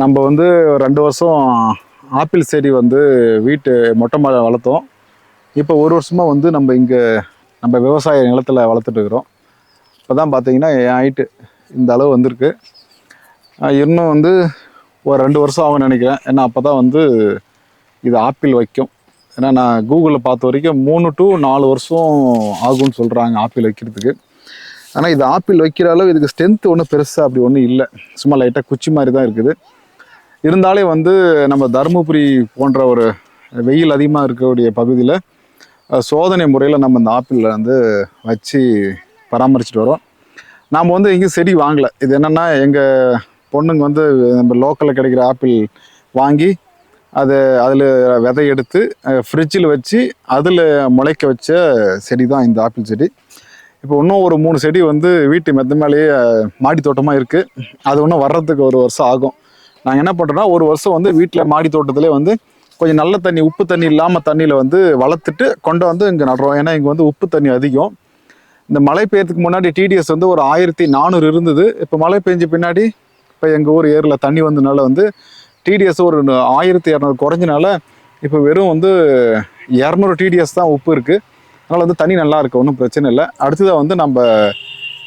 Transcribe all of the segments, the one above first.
நம்ம வந்து ரெண்டு வருஷம் ஆப்பிள் செடி வந்து வீட்டு மொட்டை மாடி வளர்த்தோம். இப்போ ஒரு வருஷமாக வந்து நம்ம இங்கே நம்ம விவசாய நிலத்தில் வளர்த்துட்டு இருக்கிறோம். இப்போ தான் பார்த்தீங்கன்னா என் ஹைட்டு இந்த அளவு வந்திருக்கு. இன்னும் வந்து ஒரு ரெண்டு வருஷம் ஆகும்னு நினைக்கிறேன். ஏன்னா அப்போ தான் வந்து இது ஆப்பிள் வைக்கும். ஏன்னா நான் கூகுளில் பார்த்த வரைக்கும் மூணு டு நாலு வருஷம் ஆகும்னு சொல்கிறாங்க ஆப்பிள் வைக்கிறதுக்கு. ஆனால் இது ஆப்பிள் வைக்கிற அளவு இதுக்கு ஸ்ட்ரென்த் ஒன்றும் பெருசாக அப்படி ஒன்றும் இல்லை. சும்மா லைட்டாக குச்சி மாதிரி தான் இருக்குது. இருந்தாலே வந்து நம்ம தருமபுரி போன்ற ஒரு வெயில் அதிகமாக இருக்கக்கூடிய பகுதியில் சோதனை முறையில் நம்ம இந்த ஆப்பிளில் வந்து வச்சு பராமரிச்சுட்டு வரோம். நாம் வந்து எங்கேயும் செடி வாங்கலை. இது என்னென்னா எங்கள் பொண்ணுங்க வந்து நம்ம லோக்கலில் கிடைக்கிற ஆப்பிள் வாங்கி அதை அதில் விதை எடுத்து ஃப்ரிட்ஜில் வச்சு அதில் முளைக்க வச்ச செடி தான் இந்த ஆப்பிள் செடி. இப்போ இன்னும் ஒரு மூணு செடி வந்து வீட்டு மெத்த மேலேயே மாடி தோட்டமாக இருக்குது அது இன்னும் வர்றதுக்கு ஒரு வருஷம் ஆகும். நாங்கள் என்ன பண்ணுறோன்னா ஒரு வருஷம் வந்து வீட்டில் மாடி தோட்டத்திலே வந்து கொஞ்சம் நல்ல தண்ணி உப்பு தண்ணி இல்லாமல் தண்ணியில் வந்து வளர்த்துட்டு கொண்டு வந்து இங்கே நடுறோம். ஏன்னா இங்கே வந்து உப்பு தண்ணி அதிகம். இந்த மழை பெய்யறதுக்கு முன்னாடி டிடிஎஸ் வந்து ஒரு ஆயிரத்தி நானூறு இருந்தது. இப்போ மழை பெஞ்ச பின்னாடி இப்போ எங்கள் ஊர் ஏரியில் தண்ணி வந்ததுனால வந்து டிடிஎஸ் ஒரு ஆயிரத்தி இரநூறு குறைஞ்சனால இப்போ வெறும் வந்து இரநூறு டிடிஎஸ் தான் உப்பு இருக்குது அதனால் வந்து தண்ணி நல்லா இருக்கு ஒன்றும் பிரச்சனை இல்லை. அடுத்ததாக வந்து நம்ம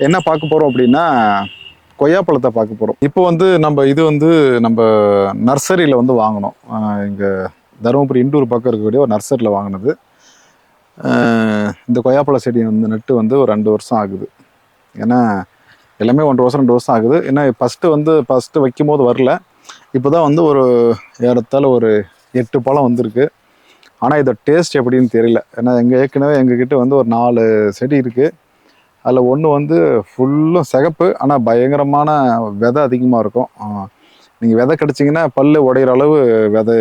என்ன பார்க்க போகிறோம் அப்படின்னா கொய்யாப்பழத்தை பார்க்க போகிறோம் இப்போ வந்து நம்ம இது வந்து நம்ம நர்சரியில் வந்து வாங்கினோம் இங்கே தருமபுரி இண்டூர் பக்கம் இருக்கக்கூடிய ஒரு நர்சரியில் வாங்கினது. இந்த கொய்யாப்பழ செடி வந்து நட்டு வந்து ஒரு ரெண்டு வருஷம் ஆகுது. ஏன்னா எல்லாமே ஒன்றரை வருஷம் ரெண்டு வருஷம் ஆகுது. ஏன்னா ஃபஸ்ட்டு வந்து ஃபஸ்ட்டு வைக்கும் போது வரல. இப்போ தான் வந்து ஒரு ஏறத்தால் ஒரு எட்டு பழம் வந்திருக்கு. ஆனால் இதோட டேஸ்ட் எப்படின்னு தெரியல. ஏன்னா எங்கள் ஏற்கனவே எங்ககிட்ட வந்து ஒரு நாலு செடி இருக்குது அதில் ஒன்று வந்து ஃபுல்லும் சிகப்பு ஆனால் பயங்கரமான விதை அதிகமாக இருக்கும். நீங்கள் விதை கிடச்சிங்கன்னா பல் உடையிற அளவு விதை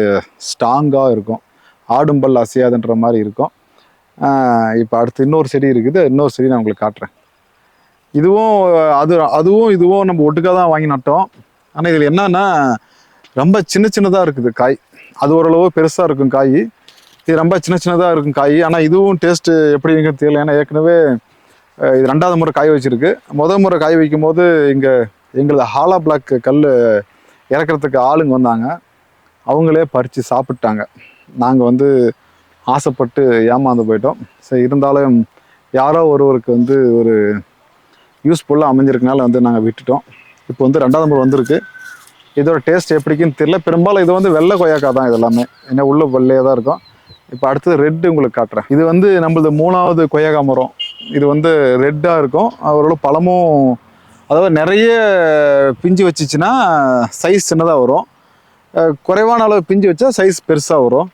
ஸ்ட்ராங்காக இருக்கும். ஆடும் பல் அசையாதுன்ற மாதிரி இருக்கும். இப்போ அடுத்து இன்னொரு செடி இருக்குது. இன்னொரு செடி நான் உங்களுக்கு காட்டுறேன். இதுவும் அது அதுவும் இதுவும் நம்ம ஒட்டுக்காக தான் வாங்கி நட்டோம். ஆனால் இதில் என்னன்னா ரொம்ப சின்ன சின்னதாக இருக்குது காய். அது ஓரளவு பெருசாக இருக்கும் காய். இது ரொம்ப சின்ன சின்னதாக இருக்கும் காய். ஆனால் இதுவும் டேஸ்ட்டு எப்படிங்க தெரியல. ஏன்னா ஏற்கனவே இது ரெண்டாவது முறை காய் வச்சிருக்கு. முதல் முறை காய் வைக்கும் போது இங்கே எங்களது ஹாலா பிளாக் கல் இறக்கிறதுக்கு ஆளுங்க வந்தாங்க. அவங்களே பறித்து சாப்பிட்டாங்க. நாங்கள் வந்து ஆசைப்பட்டு ஏமாந்து போயிட்டோம். சரி இருந்தாலும் யாரோ ஒருவருக்கு வந்து ஒரு யூஸ்ஃபுல்லாக அமைஞ்சிருக்கனால வந்து நாங்கள் விட்டுட்டோம். இப்போ வந்து ரெண்டாவது முறை வந்திருக்கு. இதோட டேஸ்ட் எப்படிக்குன்னு தெரியல. பெரும்பாலும் இது வந்து வெள்ளை கொய்யாக்காய் தான் இது எல்லாமே ஏன்னா உள்ள வெள்ளையாக தான் இருக்கும். இப்போ அடுத்தது ரெட்டு உங்களுக்கு காட்டுறேன். இது வந்து நம்மளது மூணாவது கொய்யாக்கா மரம். இது வந்து ரெட்டாக இருக்கும். அவரோட பழமும் அதாவது நிறைய பிஞ்சு வச்சிச்சின்னா சைஸ் சின்னதாக வரும். குறைவான அளவு பிஞ்சு வச்சா சைஸ் பெருசாக வரும்.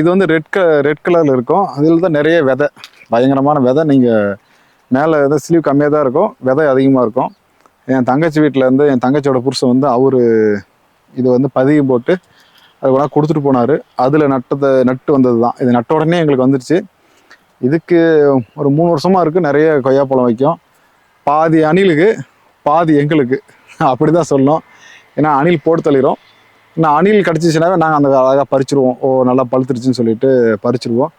இது வந்து ரெட் க ரெட் கலரில் இருக்கும். அதில் தான் நிறைய விதை. பயங்கரமான விதை. நீங்கள் மேலே வந்து ஸ்லீவ் கம்மியாக தான் இருக்கும். விதை அதிகமாக இருக்கும். என் தங்கச்சி வீட்டில் இருந்து என் தங்கச்சியோட புருஷன் வந்து அவர் இது வந்து பதியம் போட்டு அது கொண்டா கொடுத்துட்டு போனார். அதில் நட்டதை நட்டு வந்தது தான் இது நட்ட உடனே எங்களுக்கு வந்துருச்சு. இதுக்கு ஒரு மூணு வருஷமாக இருக்குது நிறைய கொய்யாப்பழம் வைக்கும். பாதி அணிலுக்கு பாதி எங்களுக்கு. அப்படி தான் சொல்லணும். ஏன்னா அணில் போட்டு தள்ளிடும் ஏன்னா அணில் கிடச்சிச்சுனாவே நாங்கள் அந்த அழகாக பறிச்சிருவோம். ஓ நல்லா பழுத்துருச்சுன்னு சொல்லிட்டு பறிச்சிருவோம்.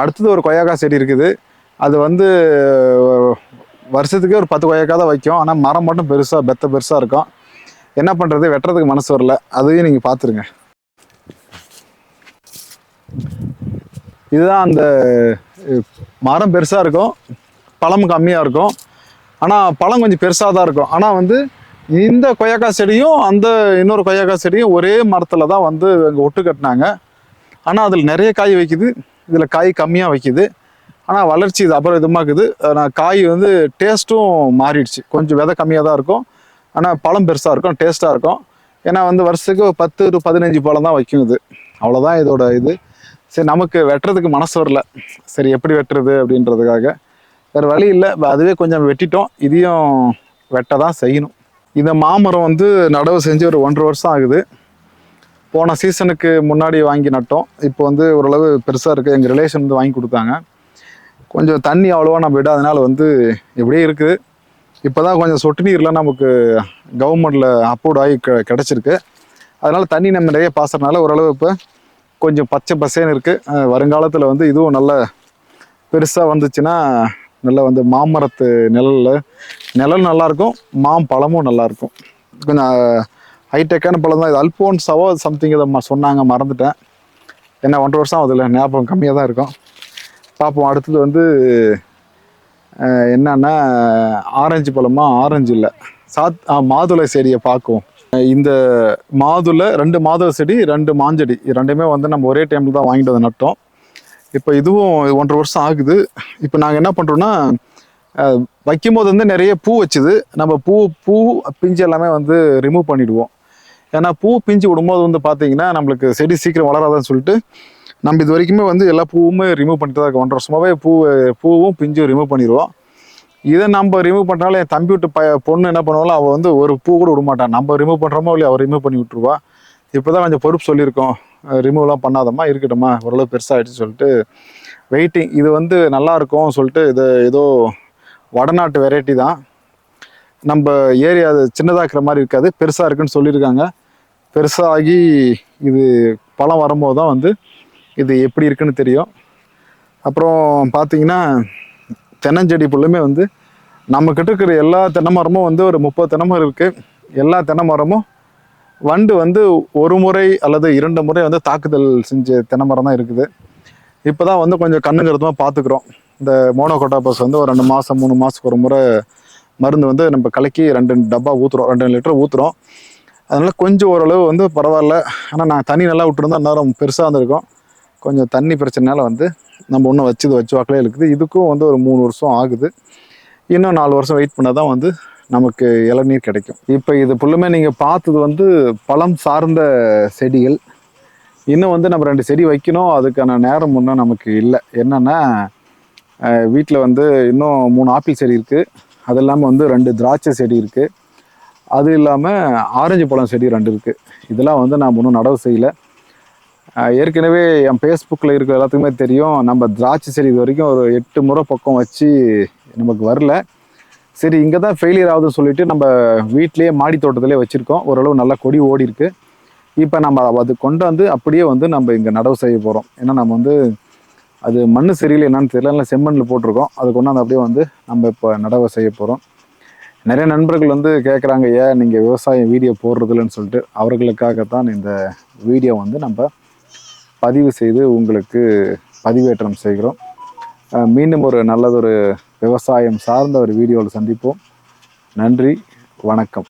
அடுத்தது ஒரு கொய்யாக்காய் செடி இருக்குது. அது வந்து வருஷத்துக்கே ஒரு பத்து கொய்யாக்காய் தான் வைக்கும். ஆனால் மரம் மட்டும் பெருசாக பெத்த பெருசாக இருக்கும். என்ன பண்ணுறது வெட்டுறதுக்கு மனசு வரல. அதையும் நீங்கள் பார்த்துருங்க. இதுதான் அந்த மரம் பெருசாக இருக்கும் பழம் கம்மியாக இருக்கும். ஆனால் பழம் கொஞ்சம் பெருசாக தான் இருக்கும். ஆனால் வந்து இந்த கொய்யாக்காய் செடியும் அந்த இன்னொரு கொய்யாக்காய் செடியும் ஒரே மரத்தில் தான் வந்து இங்கே ஒட்டு கட்டினாங்க. ஆனால் அதில் நிறைய காய் வைக்குது. இதில் காய் கம்மியாக வைக்குது. ஆனால் வளர்ச்சி இது அப்புறம் இதுமாக்குது ஆனால் காய் வந்து டேஸ்ட்டும் மாறிடுச்சு. கொஞ்சம் விதை கம்மியாக தான் இருக்கும். ஆனால் பழம் பெருசாக இருக்கும் டேஸ்ட்டாக இருக்கும். ஏன்னா வந்து வருஷத்துக்கு பத்து டு பதினஞ்சு பழம் தான் வைக்கும் இது. அவ்வளோதான் இதோட இது. சரி நமக்கு வெட்டுறதுக்கு மனசு வரல. சரி எப்படி வெட்டுறது அப்படின்றதுக்காக. வேறு வழி இல்லை. அதுவே கொஞ்சம் வெட்டிட்டோம். இதையும் வெட்ட தான் செய்யணும். இந்த மாமரம் வந்து நடவு செஞ்சு ஒரு ஒன்றரை வருஷம் ஆகுது. போன சீசனுக்கு முன்னாடி வாங்கி நட்டோம். இப்போ வந்து ஓரளவு பெருசாக இருக்குது எங்கள் ரிலேஷன் வந்து வாங்கி கொடுத்தாங்க. கொஞ்சம் தண்ணி அவ்வளோவா நம்ம விடாதனால வந்து இப்படியே இருக்குது. இப்போ தான் கொஞ்சம் சொட்டு நீர்லாம் நமக்கு கவர்மெண்ட்டில் அப்ரூவ் ஆகி க கிடச்சிருக்கு. அதனால் தண்ணி நம்ம நிறைய பாசுறதுனால ஓரளவு இப்போ கொஞ்சம் பச்சை பசேன்னு இருக்குது வருங்காலத்தில் வந்து இதுவும் நல்ல பெருசாக வந்துச்சுன்னா நல்லா வந்து மாமரத்து நிழலில். நிழல் நல்லாயிருக்கும் மாம்பழமும் நல்லாயிருக்கும் கொஞ்சம் ஹைடெக்கான பழம் தான் இது. அல்போன்ஸாவோ சம்திங் இதை சொன்னாங்க மறந்துட்டேன். என்ன ஒன்றரை வருஷம் ஆகுதுல்ல ஞாபகம் கம்மியாக தான் இருக்கும். பார்ப்போம் அடுத்தது வந்து என்னன்னா ஆரஞ்சு பழமா? ஆரஞ்சு இல்லை. சாத் மாதுளை செடியை பார்க்குவோம். இந்த மாதுளை ரெண்டு மாதுளை செடி ரெண்டு மாஞ்செடி. இது ரெண்டுமே வந்து நம்ம ஒரே டைமில் தான் வாங்கிட்டு வந்து நட்டோம். இப்போ இதுவும் ஒன்றரை வருஷம் ஆகுது. இப்போ நாங்கள் என்ன பண்ணுறோன்னா வைக்கும்போது வந்து நிறைய பூ வச்சுது. நம்ம பூ பூ பிஞ்சு எல்லாமே வந்து ரிமூவ் பண்ணிடுவோம். ஏன்னா பூ பிஞ்சு விடும்போது வந்து பார்த்தீங்கன்னா நம்மளுக்கு செடி சீக்கிரம் வளராதுன்னு சொல்லிட்டு நம்ம இது வரைக்குமே வந்து எல்லா பூவுமே ரிமூவ் பண்ணிட்டு தான் இருக்கோம். ஒன்றரை வருஷமாவே பூ பூவும் பிஞ்சும் ரிமூவ் பண்ணிடுவோம். இதை நம்ம ரிமூவ் பண்ணுறாலும் என் தம்பி விட்டு ப பொண்ணு என்ன பண்ணுவாலும் அவள் வந்து ஒரு பூ கூட விட மாட்டான் நம்ம ரிமூவ் பண்ணுறோமோ இல்லையா அவள் ரிமூவ் பண்ணி விட்டுருவா. இப்போ தான் கொஞ்சம் பொறுப்பு சொல்லியிருக்கோம். ரிமூவ்லாம் பண்ணாதம்மா இருக்கட்டும்மா. ஓரளவு பெருசாகிடுச்சு சொல்லிட்டு வெயிட்டிங் இது வந்து நல்லாயிருக்கும் சொல்லிட்டு இது ஏதோ வடநாட்டு வெரைட்டி தான். நம்ம ஏரியா அது இருக்கிற மாதிரி இருக்காது. பெருசாக இருக்குன்னு சொல்லியிருக்காங்க. பெருசாகி இது பழம் வரும்போது தான் வந்து இது எப்படி இருக்குன்னு தெரியும். அப்புறம் பார்த்தீங்கன்னா தென்னஞ்செடி ஃபுல்லுமே வந்து நம்மக்கிட்ட இருக்கிற எல்லா தென்னை மரமும் வந்து ஒரு முப்பது தென்னை மரம் இருக்குது எல்லா தென்னை மரமும் வண்டு வந்து ஒரு முறை அல்லது இரண்டு முறை வந்து தாக்குதல் செஞ்ச தென்னை மரம் தான் இருக்குது. இப்போ தான் வந்து கொஞ்சம் கண்ணுங்கிறதுமாக பார்த்துக்குறோம் இந்த மோனோகோட்டாபஸ் வந்து ஒரு ரெண்டு மாதம் மூணு மாதத்துக்கு ஒரு முறை மருந்து வந்து நம்ம கலக்கி ரெண்டு டப்பா ஊற்றுறோம் ரெண்டு லிட்டர் ஊற்றுறோம் அதனால் கொஞ்சம் ஓரளவு வந்து பரவாயில்ல. ஆனால் நான் தண்ணி நல்லா விட்டுருந்தா நேரம் பெருசாக இருந்திருக்கும். கொஞ்சம் தண்ணி பிரச்சனைனால வந்து நம்ம ஒன்றும் வச்சது வச்சு வாக்கிலே இருக்குது இதுக்கும் வந்து ஒரு மூணு வருஷம் ஆகுது. இன்னும் நாலு வருஷம் வெயிட் பண்ணால் தான் வந்து நமக்கு இளநீர் கிடைக்கும். இப்போ இது ஃபுல்லுமே நீங்கள் பார்த்தது வந்து பழம் சார்ந்த செடிகள். இன்னும் வந்து நம்ம ரெண்டு செடி வைக்கணும். அதுக்கான நேரம் இன்னும் நமக்கு இல்லை. என்னென்னா வீட்டில் வந்து இன்னும் மூணு ஆப்பிள் செடி இருக்குது அது இல்லாமல் வந்து ரெண்டு திராட்சை செடி இருக்குது அது இல்லாமல் ஆரஞ்சு பழம் செடி ரெண்டு இருக்குது இதெல்லாம் வந்து நான் இன்னும் நடவு செய்யலை. ஏற்கனவே என் ஃபேஸ்புக்கில் இருக்கிற எல்லாத்துக்குமே தெரியும். நம்ம திராட்சை செடி இது வரைக்கும் ஒரு எட்டு முறை பக்கம் வச்சு நமக்கு வரல. சரி இங்கே தான் ஃபெயிலியர் ஆகுதுன்னு சொல்லிட்டு நம்ம வீட்டிலேயே மாடி தோட்டத்திலே வச்சுருக்கோம். ஓரளவு நல்லா கொடி ஓடி இருக்கு. இப்போ நம்ம அது கொண்டு வந்து அப்படியே வந்து நம்ம இங்கே நடவு செய்ய போகிறோம் ஏன்னா நம்ம வந்து அது மண் சரியில்லை என்னன்னு தெரியல. இல்லை செம்மண்ணில் போட்டிருக்கோம். அது கொண்டாந்து அப்படியே வந்து நம்ம இப்போ நடவு செய்ய போகிறோம் நிறைய நண்பர்கள் வந்து கேட்குறாங்க ஏன் நீங்கள் விவசாயம் வீடியோ போடுறதில்லன்னு சொல்லிட்டு? அவர்களுக்காகத்தான் இந்த வீடியோ வந்து நம்ம பதிவு செய்து உங்களுக்கு பதிவேற்றம் செய்கிறோம். மீண்டும் ஒரு நல்லதொரு விவசாயம் சார்ந்த ஒரு வீடியோவில் சந்திப்போம். நன்றி வணக்கம்.